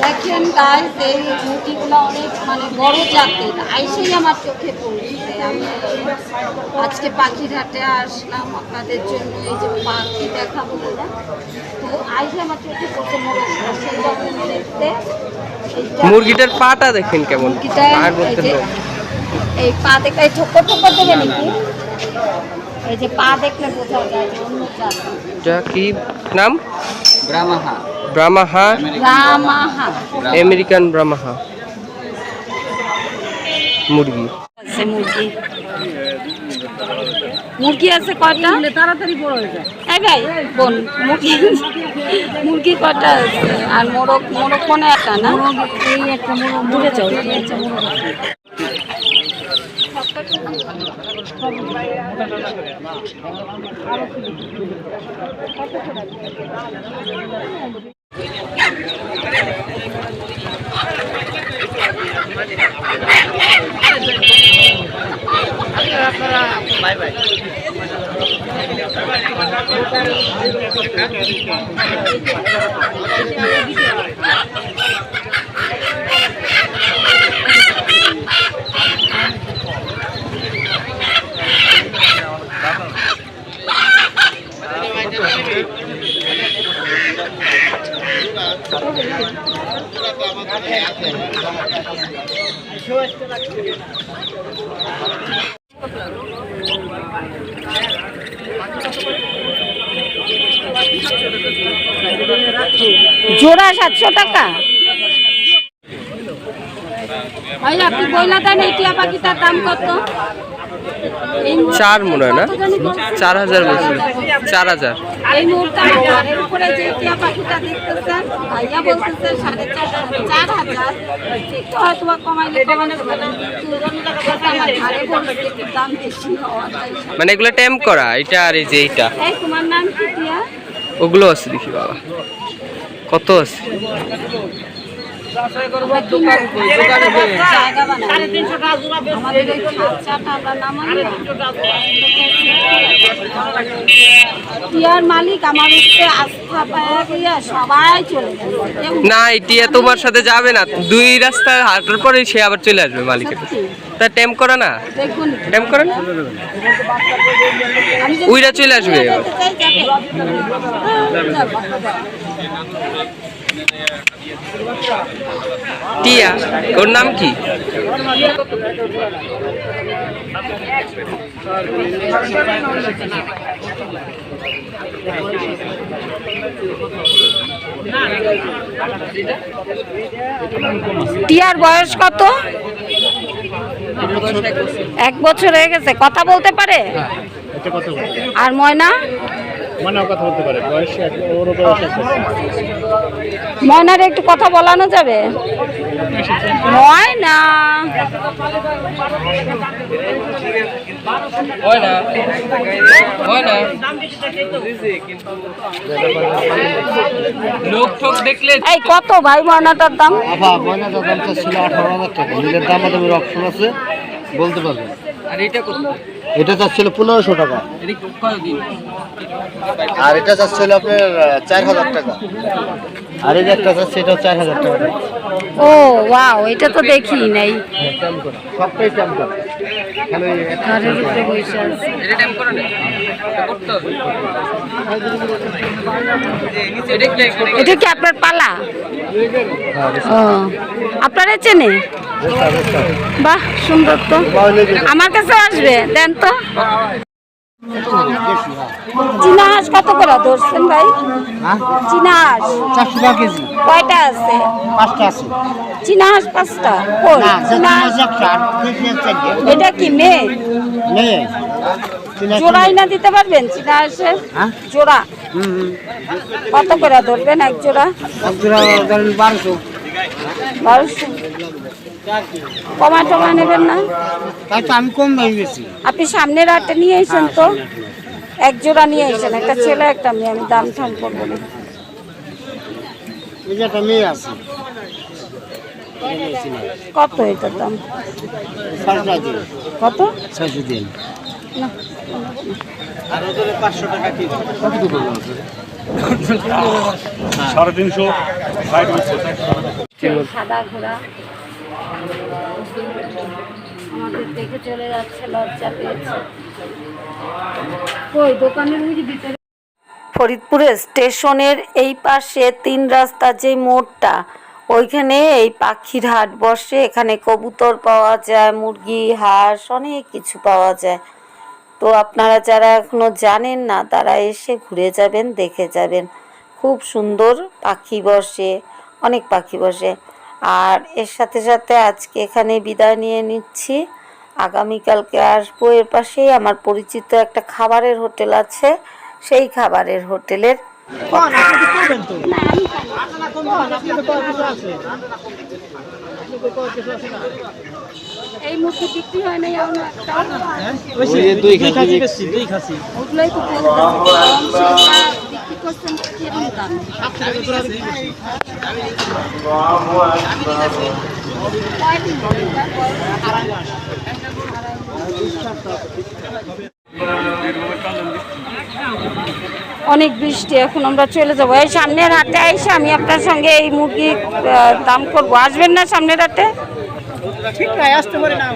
দেখেন গাছ এই মুরগিগুলো অনেক মানে বড় জাতের। আইসেই আমার চোখে পড়ছে। আমি আজকে পাখির হাটে আসলাম আপনাদের জন্য এই যে পাখি দেখাবো বলে তো আইসে আমার চোখে পড়ছে দেখতে মুরগিটার পাটা দেখেন কেমন। এই যে- পা দেখলে এই ঠোকর ঠোকর দেবে নাকি এই যে পা দেখলে বোঝা যায় যে অন্য জাত। কি নাম? ব্রাহ্মাহা আমেরিকান ব্রাহ্মাহা মুরগি। আছে মুরগি। মুরগি আছে কয়টা? তাড়াতাড়ি বড় হয়ে যায় এই ভাই বোন মুরগি। মুরগি কয়টা আছে? আর মোরগ মোরগ মনে একটা না? এই একটা মোরগ। যাও এই একটা মোরগ জোড়া সাতশো টাকা? ভাই আপনি বইলা দেন এই টিয়া পাখিটার দাম কত? চার মনে হয় না? চার হাজার বলছিল চার হাজার। এই মুহূর্তে ঘরের উপরে যে টিয়া পাখিটা দেখতেছেন ভাইয়া বলতেছে সাড়ে চার চার হাজার। একটু হয়তো কমাইলে কমানো যাবে কিন্তু আমার ঘরে বলছে একটু দাম বেশি হওয়া তাই মানে এগুলো টেম করা এটা আর এই যে এইটা। তোমার নাম কি টিয়া? ওগুলো আছে দেখি বাবা। কত আছে? আমাদের এই খাঁচাটা আমরা নামাই না। টিয়ার মালিক আমার উপরে আস্থা পায়া গিয়া সবাই চলে গেছে। না এটিয়া তোমার সাথে যাবে না। দুই রাস্তা হাঁটার পরে সে আবার চলে আসবে মালিকের তা টেম করা না। দেখুন। টেম করে না। উইরা চলে আসবে। টিয়া ওর নাম কি? টিয়ার বয়স কত? এক বছর হয়ে গেছে। কথা বলতে পারে? বলতে আর ময়না? মানে কথা বলতে পারে। বয়স ওর বয়স ময়নার একটু কথা বলানো যাবে? ময়না। হয় না হয় না লোক ঠোক দেখলে এই কত ভাই ময়নাটার দাম? আফা ময়নাটার দামটা ছিল আঠারো হাজার টাকা। নিজের দাম আমাদের অপশন আছে বলতে পারবেন আর এটা কত? এটা চাচ্ছিল পনেরোশো টাকা। আর এটা চাচ্ছিল আপনার চার হাজার টাকা। আর এই একটা চাচ্ছে এটাও চার হাজার টাকা। ও ওয়াও এটা তো দেখি নাই। সবটাই ট্যাম করে। ঘরের উপরে বসে আছে এটা করে না এটা এটা কি আপনার পালা? হ্যাঁ, আপনারা চেনে। বাহ সুন্দর তো। আমার কাছে আসবে দেন তো। চীনা হাঁস কত করে ধরছেন ভাই? হ্যাঁ? চীনা হাঁস? চারশো টাকা কেজি। কয়টা আছে? পাঁচটা আছে। চীনা হাঁস পাঁচটা? চীনা হাঁস। এটা কি মেয়ে? জোড়াই না দিতে পারবেন চীনা হাঁসের? হ্যাঁ? জোড়া? কত করে ধরবেন এক জোড়া? আপনারা ধরেন বারোশো। বারোশো। কমা টমা নেবেন না? তাই তো আমি কম দামি আপনি সামনের হাটে নিয়ে এসেন তো? এক জোড়া নিয়ে এসেন একটা ছেলে একটা মেয়ে আমি দাম ঠাম করব না। একটা মেয়ে আছে। কত এটার দাম? কত? ছয়শো দিন সাড়ে তিনশো সাদা ঘোড়া। আমাদের দেখে চলে যাচ্ছে, লজ্জা পেয়েছে। দোকানের বুঝি ভিতরে ফরিদপুরের স্টেশনের এই পাশে তিন রাস্তা যে মোড়টা, ওইখানে এই পাখির হাট বসে। এখানে কবুতর পাওয়া যায়, মুরগি, হাঁস, অনেক কিছু পাওয়া যায়। তো আপনারা যারা এখনও জানেন না, তারা এসে ঘুরে যাবেন, দেখে যাবেন। খুব সুন্দর পাখি বসে, অনেক পাখি বসে। আর এর সাথে সাথে আজকে এখানে বিদায় নিয়ে নিচ্ছি। আগামীকালকে আসব এর পাশেই। আমার পরিচিত একটা খাবারের হোটেল আছে। সেই খাবারের হোটেলের এই মুরগি বিক্রি হয় না এমন একটা। দুই খাসি দুই খাসি। ওগুলোই তো করছেন কীরকম দাম? অনেক বৃষ্টি এখন আমরা চলে যাব। এই সামনের হাটে এসে আমি আপনার সঙ্গে এই মুরগি দাম করব। আসবেন না সামনের হাটে? ঠিক আছে আসতে পারে না